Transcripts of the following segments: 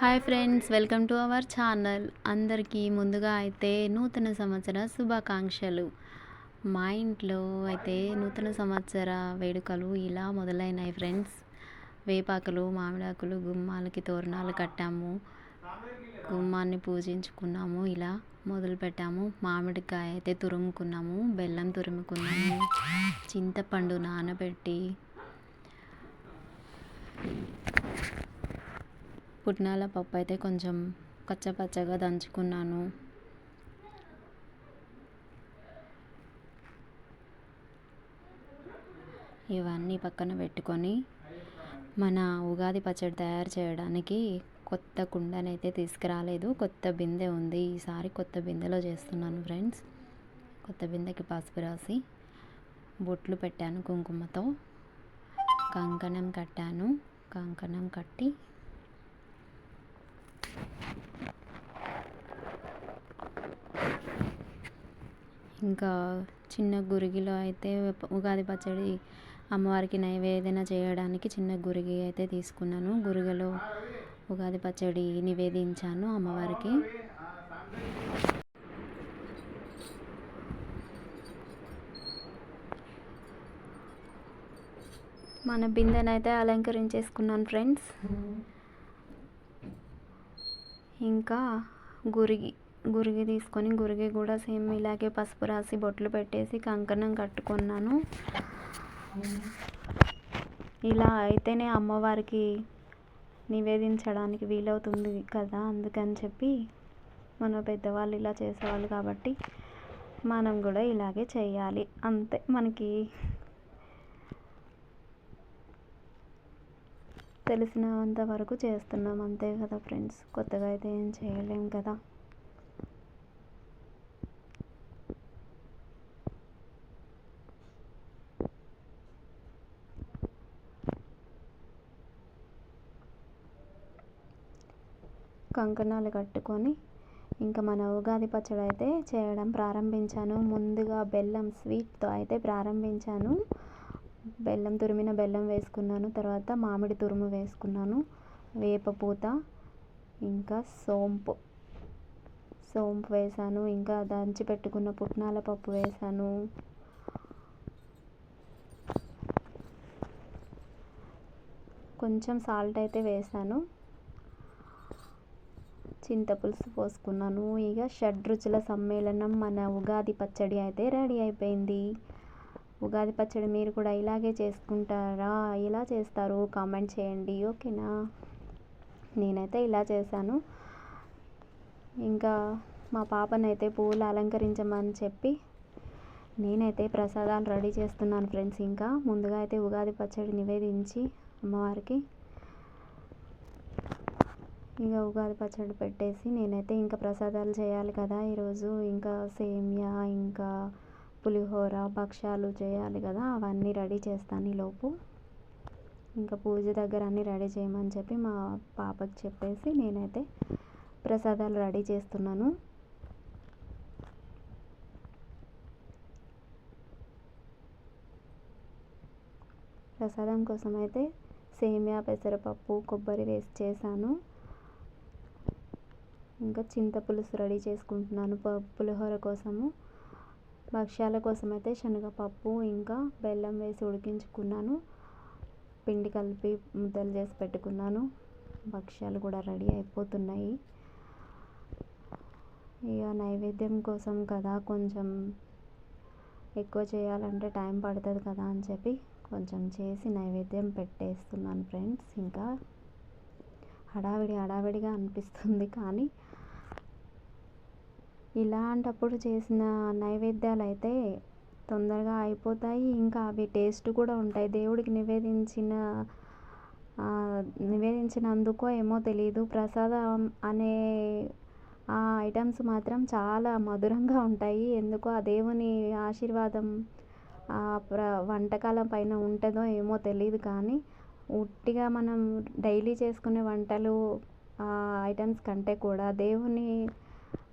Hi friends welcome to our channel. అందరికీ ముందుగా అయితే నూతన సంవత్సర శుభాకాంక్షలు. మా ఇంట్లో అయితే నూతన సంవత్సర వేడుకలు ఇలా మొదలైనాయి ఫ్రెండ్స్. వేపాకులు మామిడాకులు గుమ్మాలకి తోరణాలు కట్టాము. గుమ్మాన్ని పూజించుకున్నాము ఇలా మొదలు పెట్టాము మామిడికాయ అయితే తురుముకున్నాము బెల్లం తురుముకున్నాము చింతపండు నానబెట్టి పుట్నాల పప్పు అయితే కొంచెం కచ్చపచ్చగా దంచుకున్నాను. ఇవన్నీ పక్కన పెట్టుకొని మన ఉగాది పచ్చడి తయారు చేయడానికి కొత్త కుండనైతే తీసుకురాలేదు. కొత్త బిందె ఉంది. ఈసారి కొత్త బిందెలో చేస్తున్నాను ఫ్రెండ్స్. కొత్త బిందెకి పసుపు రాసి బొట్లు పెట్టాను కుంకుమతో. కంకణం కట్టాను. కంకణం కట్టి ఇంకా చిన్న గురిగిలో అయితే ఉగాది పచ్చడి అమ్మవారికి నైవేద్యం చేయడానికి చిన్న గురిగి అయితే తీసుకున్నాను. గురిగలో ఉగాది పచ్చడి నివేదించాను అమ్మవారికి. మన బిందెనైతే అలంకరించేసుకున్నాను ఫ్రెండ్స్. ఇంకా గురిగి గురిగి తీసుకొని గురిగి కూడా సేమ్ ఇలాగే పసుపు రాసి బొట్లు పెట్టేసి కంకణం కట్టుకున్నాను. ఇలా అయితేనే అమ్మవారికి నివేదించడానికి వీలవుతుంది కదా అందుకని చెప్పి మన పెద్దవాళ్ళు ఇలా చేసేవాళ్ళు కాబట్టి మనం కూడా ఇలాగే చేయాలి. అంతే మనకి తెలిసినంత వరకు చేస్తున్నాం. అంతే కదా ఫ్రెండ్స్. కొత్తగా అయితే ఏం చేయలేం కదా. కంకణాలు కట్టుకొని ఇంకా మన ఉగాది పచ్చడి అయితే చేయడం ప్రారంభించాను. ముందుగా బెల్లం స్వీట్తో అయితే ప్రారంభించాను. బెల్లం తురిమిన బెల్లం వేసుకున్నాను. తర్వాత మామిడి తురుము వేసుకున్నాను. వేపపూత ఇంకా సోంపు. సోంపు వేసాను. ఇంకా దంచి పెట్టుకున్న పుట్నాల పప్పు వేసాను. కొంచెం సాల్ట్ అయితే వేసాను. చింతపులుసు పోసుకున్నాను. ఇక షడ్రుచుల సమ్మేళనం మన ఉగాది పచ్చడి అయితే రెడీ అయిపోయింది. ఉగాది పచ్చడి మీరు కూడా ఇలాగే చేసుకుంటారా? ఎలా చేస్తారు. కామెంట్ చేయండి. ఓకేనా? నేనైతే ఇలా చేశాను. ఇంకా మా పాపనైతే పువ్వులు అలంకరించమని చెప్పి నేనైతే ప్రసాదాలు రెడీ చేస్తున్నాను ఫ్రెండ్స్. ఇంకా ముందుగా అయితే ఉగాది పచ్చడి నివేదించి అమ్మవారికి ఇంకా ఉగాది పచ్చడి పెట్టేసి నేనైతే ఇంకా ప్రసాదాలు చేయాలి కదా ఈరోజు. ఇంకా సేమియా ఇంకా పులిహోర భక్షాలు చేయాలి కదా అవన్నీ రెడీ చేస్తాను ఈలోపు. ఇంకా పూజ దగ్గర అన్నీ రెడీ చేయమని చెప్పి మా పాపకి చెప్పేసి నేనైతే ప్రసాదాలు రెడీ చేస్తున్నాను. ప్రసాదం కోసం అయితే సేమియా పెసరపప్పు కొబ్బరి వేసి చేశాను. ఇంకా చింతపులుసు రెడీ చేసుకుంటున్నాను పులిహోర కోసము. భక్ష్యాల కోసం అయితే శనగపప్పు ఇంకా బెల్లం వేసి ఉడికించుకున్నాను. పిండి కలిపి ముద్దలు చేసి పెట్టుకున్నాను. భక్ష్యాలు కూడా రెడీ అయిపోతున్నాయి. ఇక నైవేద్యం కోసం కదా కొంచెం ఎక్కువ చేయాలంటే టైం పడుతుంది కదా అని చెప్పి కొంచెం చేసి నైవేద్యం పెట్టేస్తున్నాను ఫ్రెండ్స్. ఇంకా హడావిడి హడావిడిగా అనిపిస్తుంది కానీ ఇలాంటప్పుడు చేసిన నైవేద్యాలు అయితే తొందరగా అయిపోతాయి. ఇంకా అవి టేస్ట్ కూడా ఉంటాయి. దేవుడికి నివేదించిన నివేదించినందుకో ఏమో తెలియదు ప్రసాదం అనే ఆ ఐటమ్స్ మాత్రం చాలా మధురంగా ఉంటాయి. ఎందుకో ఆ దేవుని ఆశీర్వాదం ఆ ప్ర వంటకాల పైన ఉంటుందో ఏమో తెలియదు కానీ ఉట్టిగా మనం డైలీ చేసుకునే వంటలు ఆ ఐటమ్స్ కంటే కూడా దేవుని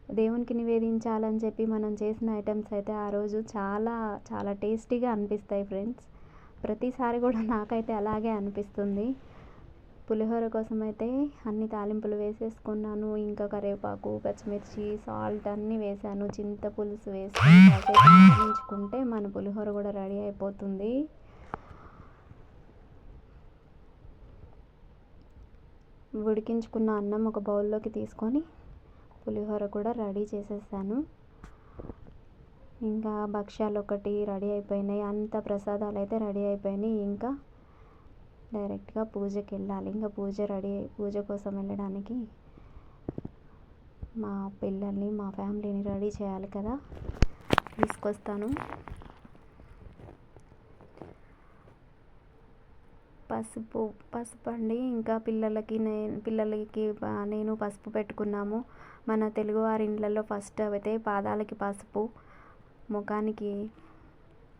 దేవునికి నివేదించాలని చెప్పి మనం చేసిన ఐటమ్స్ అయితే ఆ రోజు చాలా చాలా టేస్టీగా అనిపిస్తాయి ఫ్రెండ్స్. ప్రతిసారి కూడా నాకైతే అలాగే అనిపిస్తుంది. పులిహోర కోసం అయితే అన్ని తాలింపులు వేసేసుకున్నాను. ఇంకా కరివేపాకు పచ్చిమిర్చి సాల్ట్ అన్నీ వేసాను. చింత పులుసు వేసుకొని మన పులిహోర కూడా రెడీ అయిపోతుంది. ఉడికించుకున్న అన్నం ఒక బౌల్లోకి తీసుకొని పులిహోర కూడా రెడీ చేసేసాను. ఇంకా భక్ష్యాలు ఒకటి రెడీ అయిపోయినాయి. అంత ప్రసాదాలు అయితే రెడీ అయిపోయినాయి. ఇంకా డైరెక్ట్గా పూజకి వెళ్ళాలి. ఇంకా పూజ రెడీ పూజ కోసం వెళ్ళడానికి మా పిల్లల్ని మా ఫ్యామిలీని రెడీ చేయాలి కదా. తీసుకొస్తాను. పసుపు పసుపు అండి. ఇంకా పిల్లలకి నేను పిల్లలకి నేను పసుపు పెట్టుకున్నాము. మన తెలుగువారి ఇండ్లలో ఫస్ట్ అయితే పాదాలకి పసుపు ముఖానికి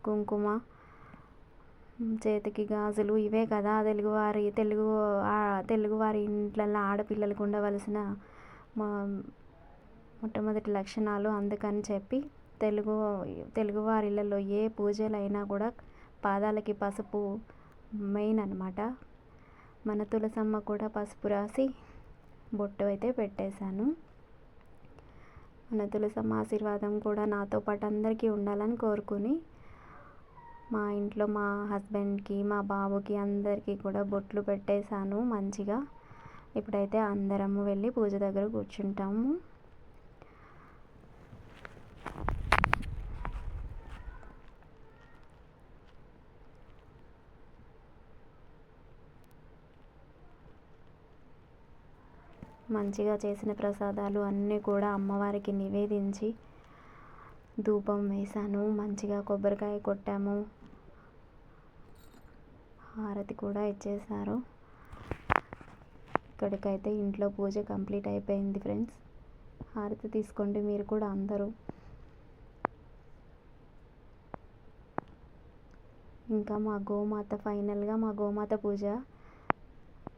కుంకుమ చేతికి గాజులు ఇవే కదా తెలుగువారి తెలుగు తెలుగువారి ఇంట్లల్లో ఆడపిల్లలకు ఉండవలసిన మొట్టమొదటి లక్షణాలు అందుకని చెప్పి తెలుగు తెలుగువారిళ్ళలో ఏ పూజలు అయినా కూడా పాదాలకి పసుపు మెయిన్ అనమాట మన తులసమ్మ కూడా పసుపు రాసి బొట్టు అయితే పెట్టేశాను. మన తులసమ్మ ఆశీర్వాదం కూడా నాతో పాటు అందరికీ ఉండాలని కోరుకుని మా ఇంట్లో మా హస్బెండ్కి మా బాబుకి అందరికీ కూడా బొట్లు పెట్టేశాను మంచిగా. ఇప్పుడైతే అందరము వెళ్ళి పూజ దగ్గర కూర్చుంటాము. మంచిగా చేసిన ప్రసాదాలు అన్నీ కూడా అమ్మవారికి నివేదించి ధూపం వేసాను మంచిగా కొబ్బరికాయ కొట్టాము. హారతి కూడా ఇచ్చేసారు ఇక్కడికైతే ఇంట్లో పూజ కంప్లీట్ అయిపోయింది ఫ్రెండ్స్. హారతి తీసుకోండి మీరు కూడా అందరూ. ఇంకా మా గోమాత ఫైనల్గా మా గోమాత పూజ.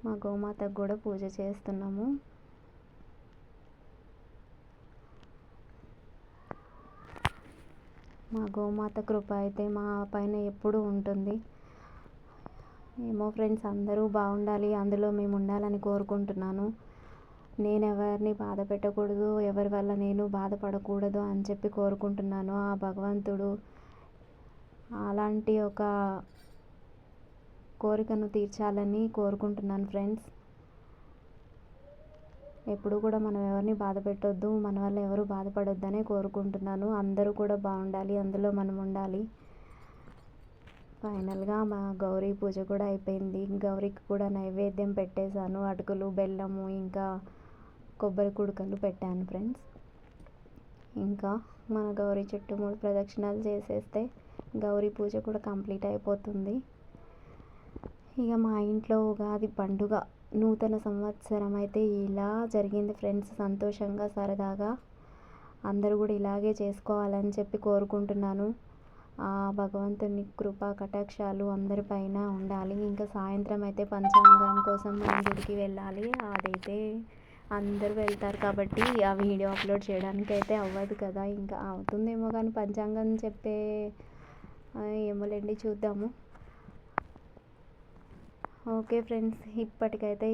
మా గోమాతకు కూడా పూజ చేస్తున్నాము. మా గోమాత కృప అయితే మా పైన ఎప్పుడూ ఉంటుంది. ఏమో ఫ్రెండ్స్ అందరూ బాగుండాలి అందులో మేము ఉండాలని కోరుకుంటున్నాను. నేను ఎవరిని బాధ పెట్టకూడదు ఎవరి వల్ల నేను బాధపడకూడదు అని చెప్పి కోరుకుంటున్నాను. ఆ భగవంతుడు అలాంటి ఒక కోరికను తీర్చాలని కోరుకుంటున్నాను ఫ్రెండ్స్. ఎప్పుడు కూడా మనం ఎవరిని బాధ పెట్టొద్దు మన వల్ల ఎవరు బాధపడొద్దనే కోరుకుంటున్నాను. అందరూ కూడా బాగుండాలి అందులో మనం ఉండాలి. ఫైనల్గా మా గౌరీ పూజ కూడా అయిపోయింది. గౌరీకి కూడా నైవేద్యం పెట్టేశాను. అటుకులు బెల్లము ఇంకా కొబ్బరి కుడుకలు పెట్టాను ఫ్రెండ్స్. ఇంకా మన గౌరీ చుట్టూ మూడు ప్రదక్షిణాలు చేసేస్తే గౌరీ పూజ కూడా కంప్లీట్ అయిపోతుంది. ఇక మా ఇంట్లో ఉగాది పండుగ నూతన సంవత్సరం అయితే ఇలా జరిగింది ఫ్రెండ్స్. సంతోషంగా సరదాగా అందరూ కూడా ఇలాగే చేసుకోవాలని చెప్పి కోరుకుంటున్నాను. ఆ భగవంతుని కృప కటాక్షాలు అందరిపైన ఉండాలి. ఇంకా సాయంత్రం అయితే పంచాంగం కోసం మనం గుడికి వెళ్ళాలి. అదైతే అందరూ వెళ్తారు కాబట్టి ఆ వీడియో అప్లోడ్ చేయడానికి అయితే అవ్వదు కదా. ఇంకా అవుతుందేమో కానీ పంచాంగం చెప్పే ఏమోలేండి చూద్దాము. ఓకే ఫ్రెండ్స్ ఇప్పటికైతే